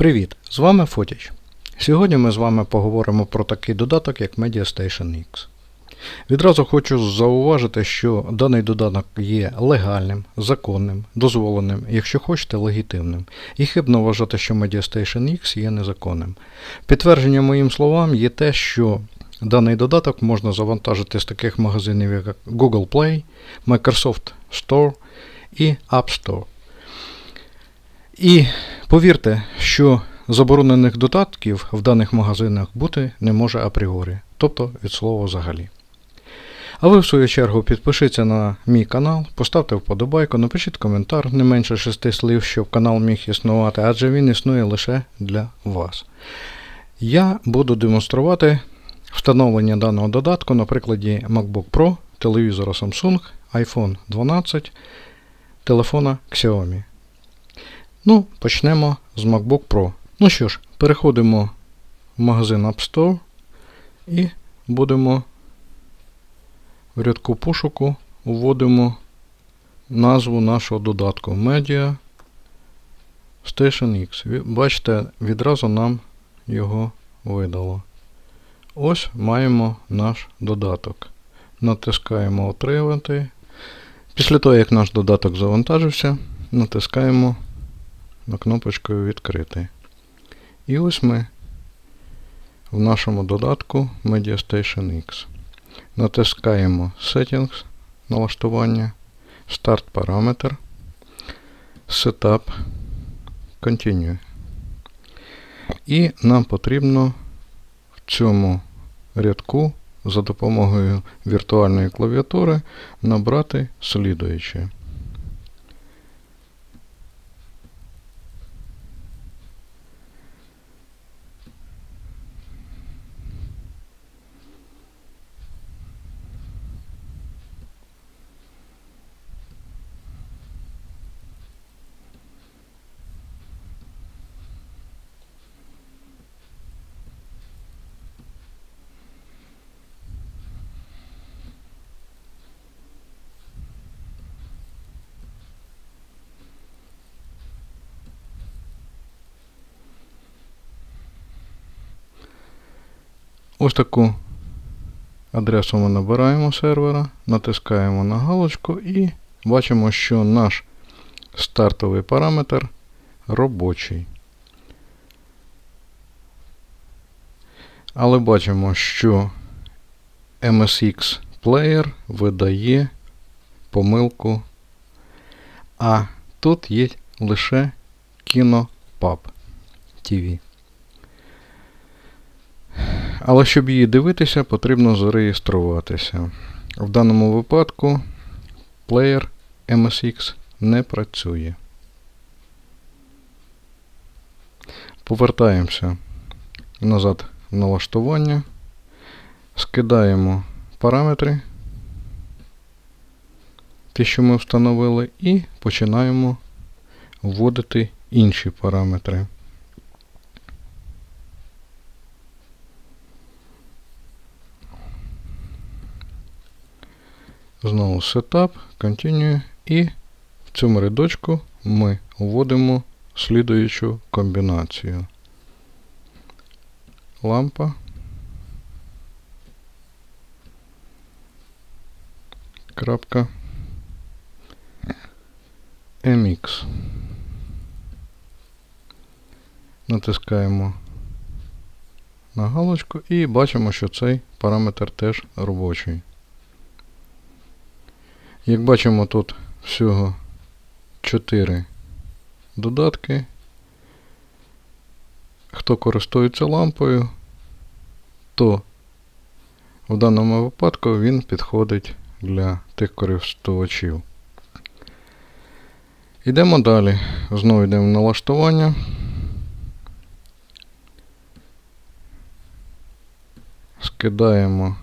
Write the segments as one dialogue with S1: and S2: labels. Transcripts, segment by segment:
S1: Привіт! З вами Фотіч. Сьогодні ми з вами поговоримо про такий додаток, як MediaStation X. Відразу хочу зауважити, що даний додаток є легальним, законним, дозволеним, якщо хочете, легітимним. І хибно вважати, що MediaStation X є незаконним. Підтвердження моїм словам є те, що даний додаток можна завантажити з таких магазинів, як Google Play, Microsoft Store і App Store. І повірте, що заборонених додатків в даних магазинах бути не може апріорі, тобто від слова взагалі. А ви, в свою чергу, підпишіться на мій канал, поставте вподобайку, напишіть коментар не менше 6 слів, щоб канал міг існувати, адже він існує лише для вас. Я буду демонструвати встановлення даного додатку на прикладі MacBook Pro, телевізора Samsung, iPhone 12, телефона Xiaomi. Ну, почнемо з MacBook Pro. Ну що ж, переходимо в магазин App Store і будемо в рядку пошуку вводимо назву нашого додатку Media Station X. Бачите, відразу нам його видало. Ось маємо наш додаток. Натискаємо Отримати. Після того, як наш додаток завантажився, натискаємо на кнопочку Відкрити. І ось ми в нашому додатку MediaStation X. Натискаємо Settings, налаштування, Start параметр, Setup, Continue. І нам потрібно в цьому рядку за допомогою віртуальної клавіатури набрати слідуюче. Ось таку адресу ми набираємо сервера, натискаємо на галочку і бачимо, що наш стартовий параметр робочий. Але бачимо, що MSX Player видає помилку, а тут є лише KinoPub TV. Але щоб її дивитися, потрібно зареєструватися. В даному випадку плеєр MSX не працює. Повертаємося назад в налаштування, скидаємо параметри, ті, що ми встановили, і починаємо вводити інші параметри. Знову Setup, Continue і в цьому рядочку ми вводимо слідуючу комбінацію. Лампа. Крапка MX. Натискаємо на галочку і бачимо, що цей параметр теж робочий. Як бачимо, тут всього 4 додатки. Хто користується лампою, то в даному випадку він підходить для тих користувачів. Йдемо далі. Знову йдемо в налаштування. Скидаємо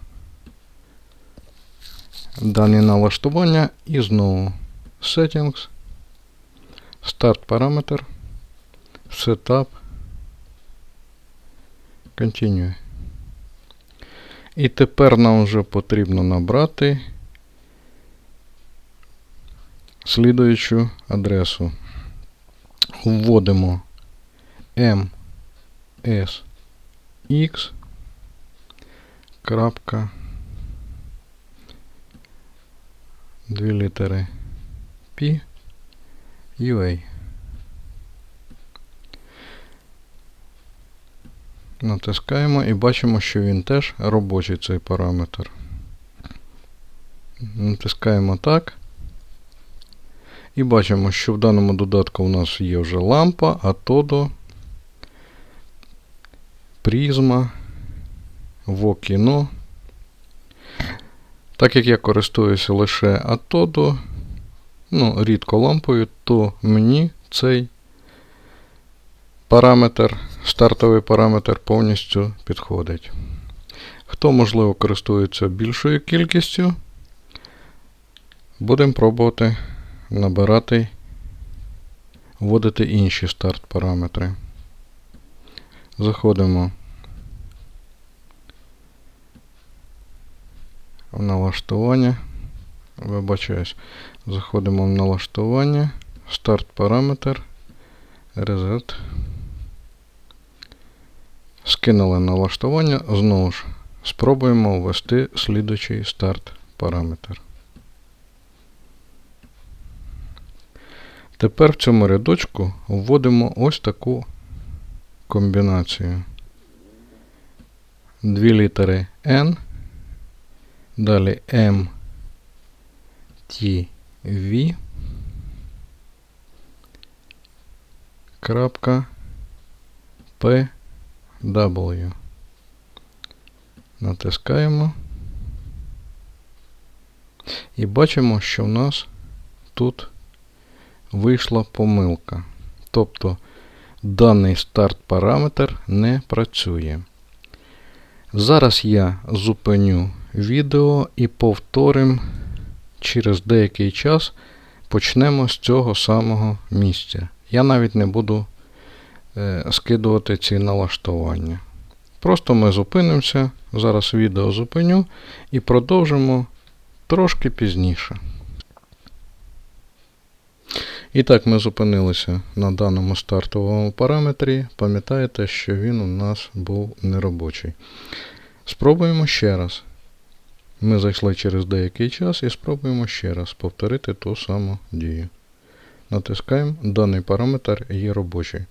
S1: дані налаштування і знову Settings, Start параметр, Setup, Continue. І тепер нам вже потрібно набрати слідуючу адресу. Вводимо M S X крапка дві літери P UA. Натискаємо і бачимо, що він теж робочий цей параметр. Натискаємо так. І бачимо, що в даному додатку у нас є вже лампа, атодо, призма, вокіно. Так як я користуюся лише атодо, ну, рідко лампою, то мені цей параметр, стартовий параметр повністю підходить. Хто, можливо, користується більшою кількістю, будемо пробувати набирати, вводити інші старт параметри. Заходимо налаштування. Вибачаюсь, заходимо в налаштування, старт параметр, reset. Скинули налаштування, знову ж спробуємо ввести слідучий старт параметр. Тепер в цьому рядочку вводимо ось таку комбінацію. Дві літери N, далі M, T, крапка, P, W. Натискаємо. І бачимо, що в нас тут вийшла помилка. Тобто даний старт параметр не працює. Зараз я зупиню відео і повторим через деякий час почнемо з цього самого місця. Я навіть не буду е, скидувати ці налаштування. Просто ми зупинимося, зараз відео зупиню і продовжимо трошки пізніше. І так, ми зупинилися на даному стартовому параметрі. Пам'ятаєте, що він у нас був неробочий. Спробуємо ще раз. Ми зайшли через деякий час і спробуємо ще раз повторити ту саму дію. Натискаємо, даний параметр є робочий.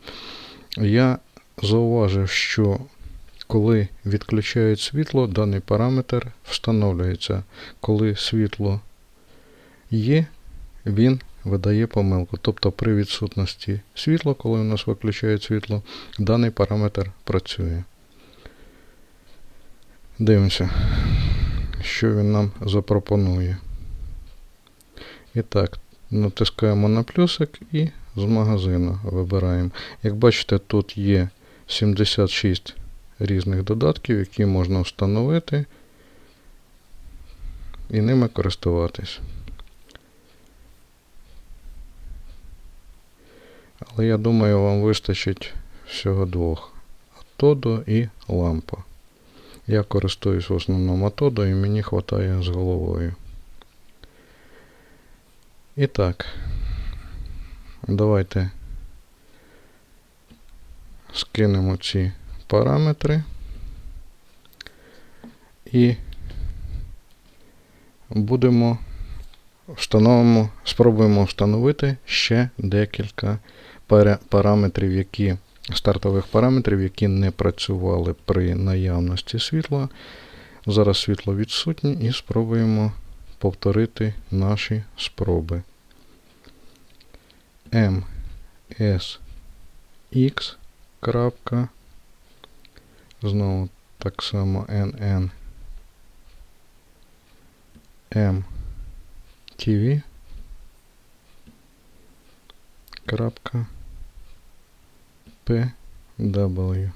S1: Я зауважив, що коли відключають світло, даний параметр встановлюється. Коли світло є, він видає помилку. Тобто при відсутності світла, коли у нас виключають світло, даний параметр працює. Дивимося, що він нам запропонує. І так, натискаємо на плюсик і з магазину вибираємо. Як бачите, тут є 76 різних додатків, які можна встановити і ними користуватись. Але я думаю, вам вистачить всього двох. Атодо і лампа. Я користуюсь в основному Атодо і мені вистачає з головою. І так, давайте скинемо ці параметри і будемо встановимо, спробуємо встановити ще декілька параметрів, які, стартових параметрів, які не працювали при наявності світла. Зараз світло відсутнє і спробуємо повторити наші спроби. M, S, X, крапка, знову так само NN, M, TV, крапка, PW.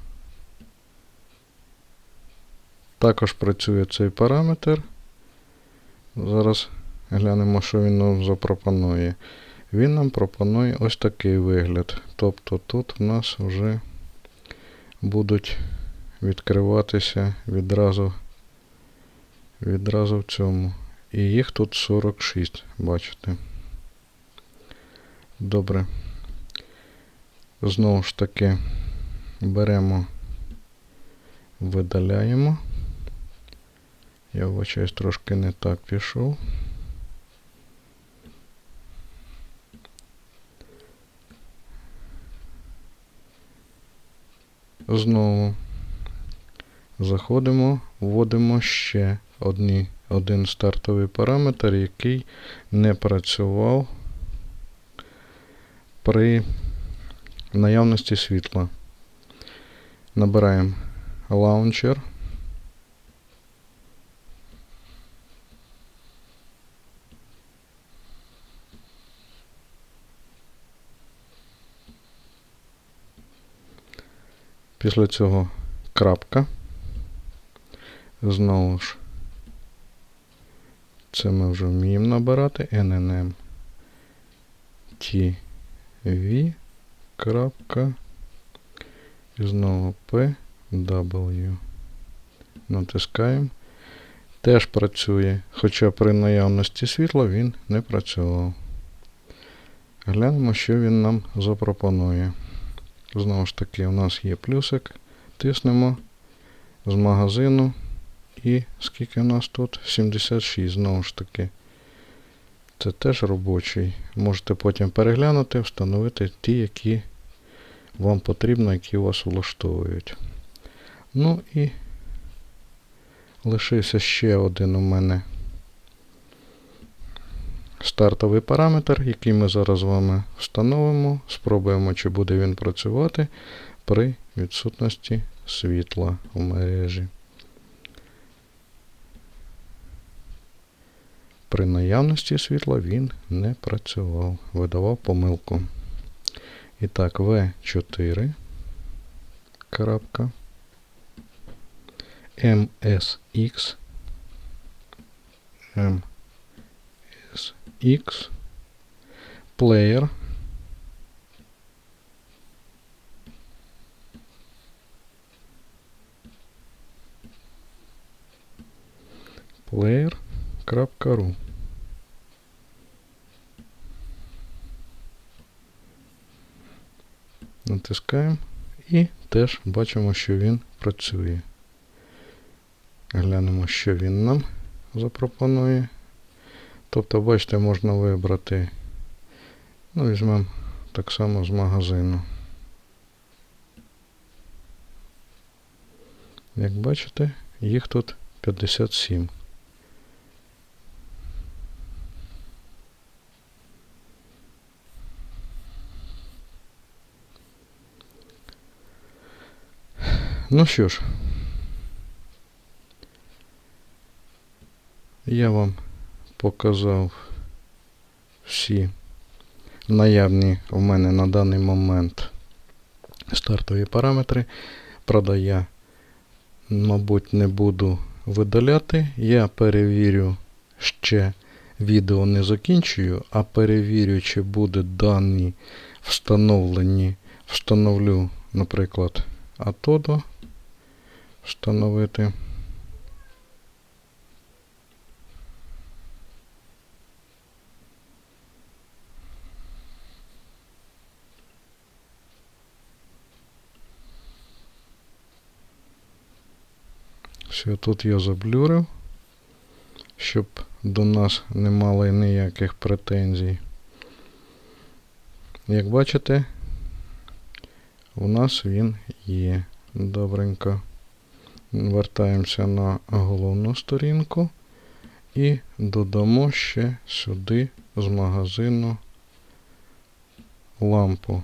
S1: Також працює цей параметр. Зараз глянемо, що він нам запропонує. Він нам пропонує ось такий вигляд. Тобто тут в нас вже будуть відкриватися відразу відразу в цьому. І їх тут 46, бачите. Добре. Знову ж таки, беремо, видаляємо. Я вибачаюсь, трошки не так пішов. Знову заходимо, вводимо ще одні, один стартовий параметр, який не працював при наявності світла. Набираємо launcher. Після цього крапка. Знову ж, це ми вже вміємо набирати NNM TV крапка і знову PW. Натискаємо. Теж працює, хоча при наявності світла він не працював. Глянемо, що він нам запропонує. Знову ж таки, у нас є плюсик. Тиснемо з магазину. І скільки у нас тут? 76, знову ж таки. Це теж робочий. Можете потім переглянути, встановити ті, які вам потрібно, які вас влаштовують. Ну і лишився ще один у мене стартовий параметр, який ми зараз з вами встановимо. Спробуємо, чи буде він працювати при відсутності світла у мережі. При наявності світла він не працював, видавав помилку. І так, V4. крапка, MSX. MSX. Player. Player.ru Натискаємо і теж бачимо, що він працює. Глянемо, що він нам запропонує. Тобто, бачите, можна вибрати, ну, візьмемо так само з магазину. Як бачите, їх тут 57. Ну що ж, я вам показав всі наявні у мене на даний момент стартові параметри. Правда, я, мабуть, не буду видаляти. Я перевірю ще відео не закінчую, а перевірю, чи буде дані встановлені. Встановлю, наприклад, Atodo встановити. Все, тут я заблюрив, щоб до нас не мали ніяких претензій. Як бачите, у нас він є. Добренько. Вертаємося на головну сторінку і додамо ще сюди з магазину лампу.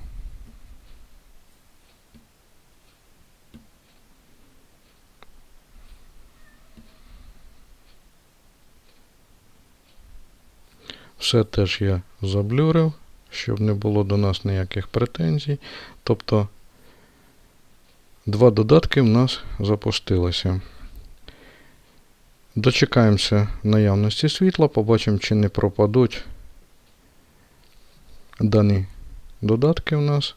S1: Все теж я заблюрив, щоб не було до нас ніяких претензій. Тобто Два додатки в нас запустилися. Дочекаємося наявності світла, побачимо, чи не пропадуть дані додатки в нас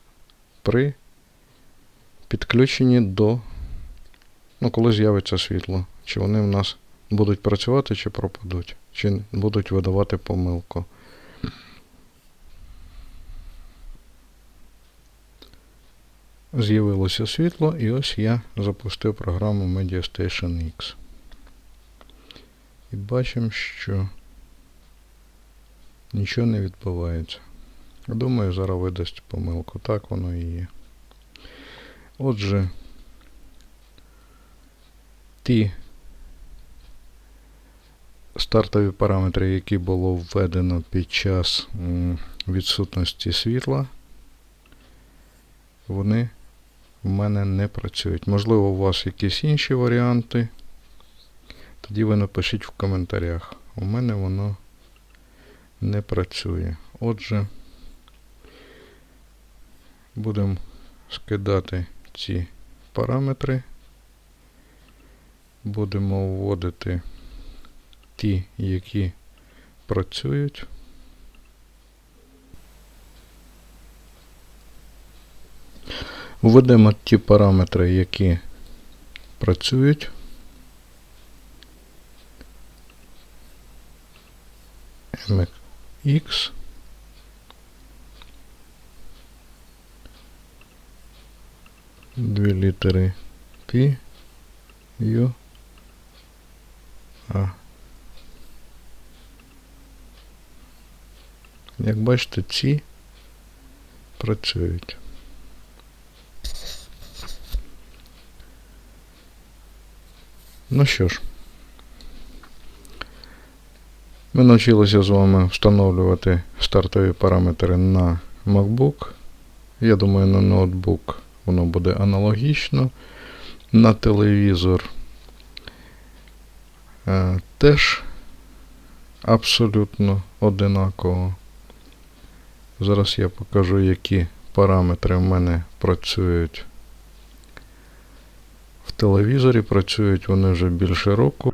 S1: при підключенні до, ну, коли з'явиться світло. Чи вони в нас будуть працювати, чи пропадуть, чи будуть видавати помилку. З'явилося світло, і ось я запустив програму MediaStation X. І бачимо, що нічого не відбувається. Думаю, зараз видасть помилку. Так воно і є. Отже, ті стартові параметри, які було введено під час відсутності світла, вони в мене не працюють. Можливо, у вас якісь інші варіанти. Тоді ви напишіть в коментарях. У мене воно не працює. Отже, будемо скидати ці параметри. Будемо вводити ті, які працюють. Введемо ті параметри, які працюють. X Дві літери P, U, А. Як бачите, ці працюють. Ну що ж, ми навчилися з вами встановлювати стартові параметри на MacBook. Я думаю, на ноутбук воно буде аналогічно. На телевізор е, теж абсолютно одинаково. Зараз я покажу, які параметри в мене працюють телевізорі. Працюють вони вже більше року.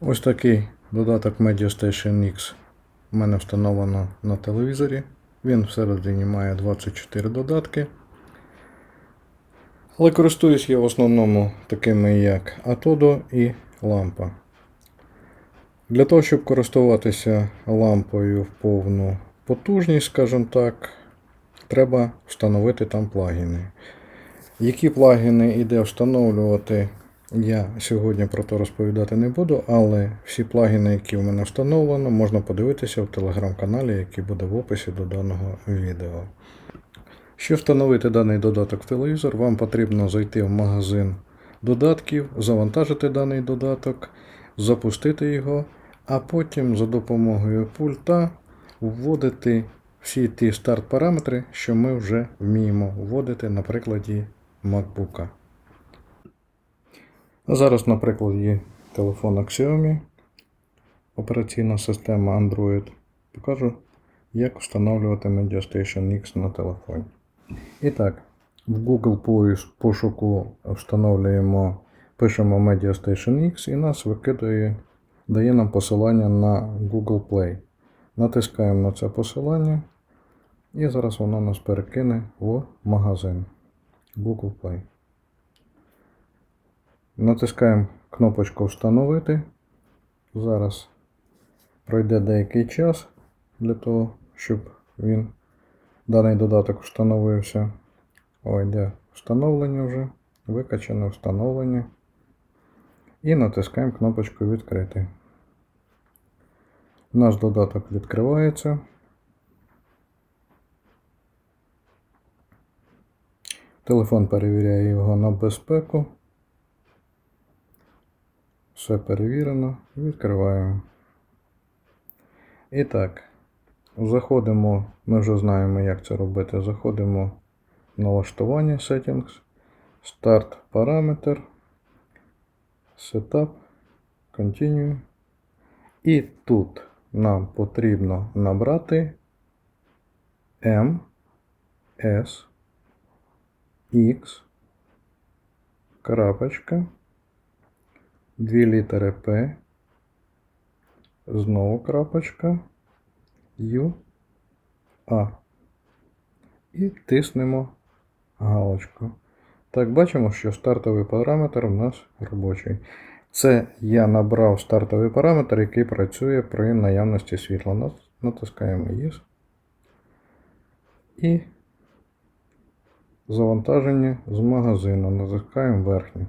S1: Ось такий додаток MediaStation X в мене встановлено на телевізорі. Він всередині має 24 додатки. Але користуюсь я в основному такими як Atodo і лампа. Для того, щоб користуватися лампою в повну потужність, скажімо так, треба встановити там плагіни. Які плагіни іде встановлювати, я сьогодні про це розповідати не буду, але всі плагіни, які в мене встановлено, можна подивитися в телеграм-каналі, який буде в описі до даного відео. Щоб встановити даний додаток в телевізор, вам потрібно зайти в магазин додатків, завантажити даний додаток, запустити його, а потім за допомогою пульта вводити всі ті старт-параметри, що ми вже вміємо вводити на прикладі MacBook. Зараз, на прикладі телефона Xiaomi, операційна система Android, покажу, як встановлювати MediaStation X на телефоні. І так, в Google пошуку встановлюємо, пишемо MediaStation X і нас викидає, дає нам посилання на Google Play. Натискаємо на це посилання, і зараз воно нас перекине в магазин Google Play. Натискаємо кнопочку Встановити. Зараз пройде деякий час для того, щоб він даний додаток встановився. О, йде встановлення вже, викачане встановлення. І натискаємо кнопочку Відкрити. Наш додаток відкривається. Телефон перевіряє його на безпеку. Все перевірено. Відкриваємо. І так, заходимо, ми вже знаємо, як це робити. Заходимо в налаштування Settings, Start параметр, Setup, Continue. І тут нам потрібно набрати M, S, X, крапочка, дві літери P, знову крапочка, U, A. І тиснемо галочку. Так, бачимо, що стартовий параметр у нас робочий. Це я набрав стартовий параметр, який працює при наявності світла. Натискаємо Yes. І завантаження з магазину. Натискаємо верхню.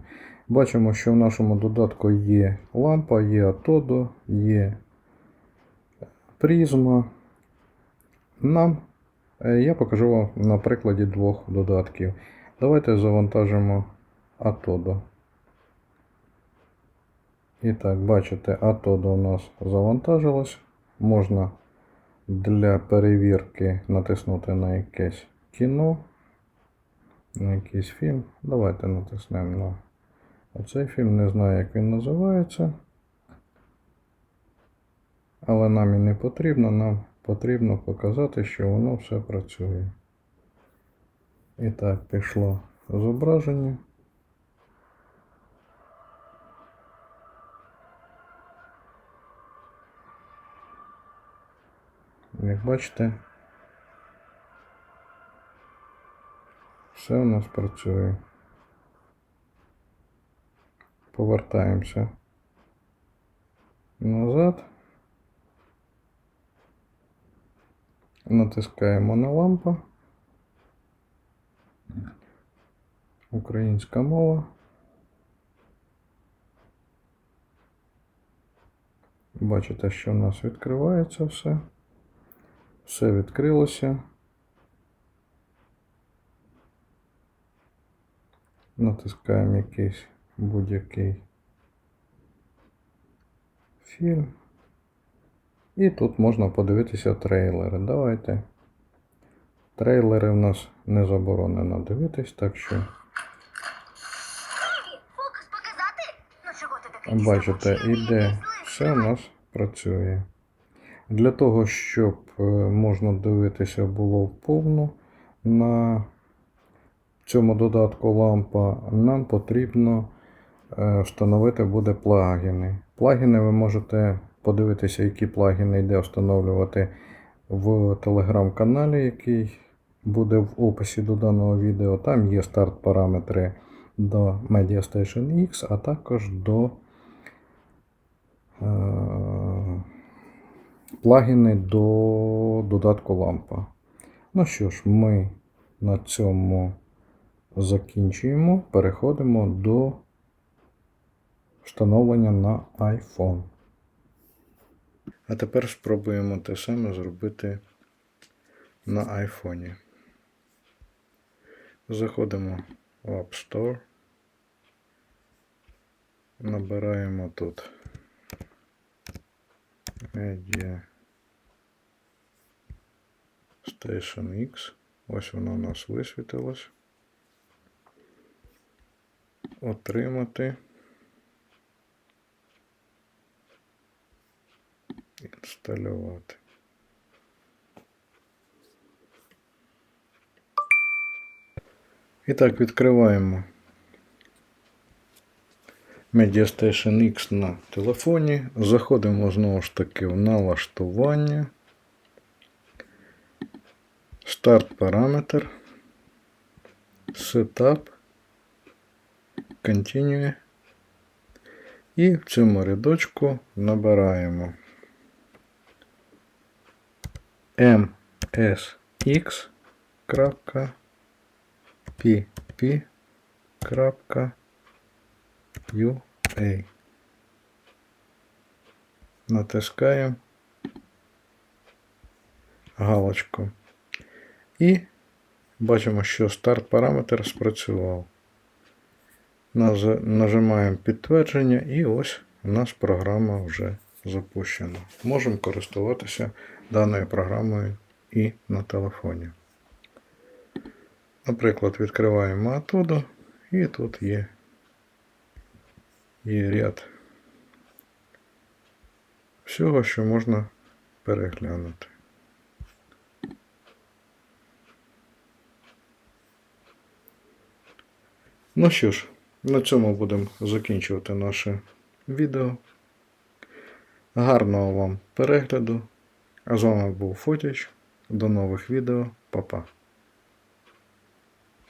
S1: Бачимо, що в нашому додатку є лампа, є Atodo, є призма. Нам е, я покажу вам на прикладі двох додатків. Давайте завантажимо Atodo. І так, бачите, Atodo у нас завантажилось. Можна для перевірки натиснути на якесь кіно, на якийсь фільм. Давайте натиснемо на оцей фільм. Не знаю, як він називається. Але нам і не потрібно, нам потрібно показати, що воно все працює. І так, пішло зображення. Як бачите, все у нас працює. Повертаємося назад. Натискаємо на лампа. Українська мова. Бачите, що у нас відкривається все. Все відкрилося. Натискаємо якийсь будь-який фільм. І тут можна подивитися трейлери. Давайте. Трейлери в нас не заборонено дивитись, так що?
S2: Ну
S1: бачите, іде все у нас працює. Для того, щоб е, можна дивитися було повну на цьому додатку лампа, нам потрібно е, встановити буде плагіни. Плагіни ви можете подивитися, які плагіни йде встановлювати в телеграм-каналі, який буде в описі до даного відео. Там є старт параметри до MediaStation X, а також до е, плагіни до додатку лампа. Ну що ж, ми на цьому закінчуємо. Переходимо до встановлення на iPhone. А тепер спробуємо те саме зробити на iPhone. Заходимо в App Store. Набираємо тут Media Station X. Ось воно у нас висвітилось. Отримати. Інсталювати. І так, відкриваємо MediaStation X на телефоні. Заходимо знову ж таки в налаштування. Старт параметр. Setup. Continue. І в цьому рядочку набираємо msx. pp.ua. Натискаємо галочку. І бачимо, що старт параметр спрацював. Нажимаємо підтвердження, і ось у нас програма вже запущена. Можемо користуватися даною програмою і на телефоні. Наприклад, відкриваємо Atodo, і тут є, є ряд всього, що можна переглянути. Ну що ж, на цьому будемо закінчувати наше відео. Гарного вам перегляду. А з вами був Фотіч. До нових відео. Па-па.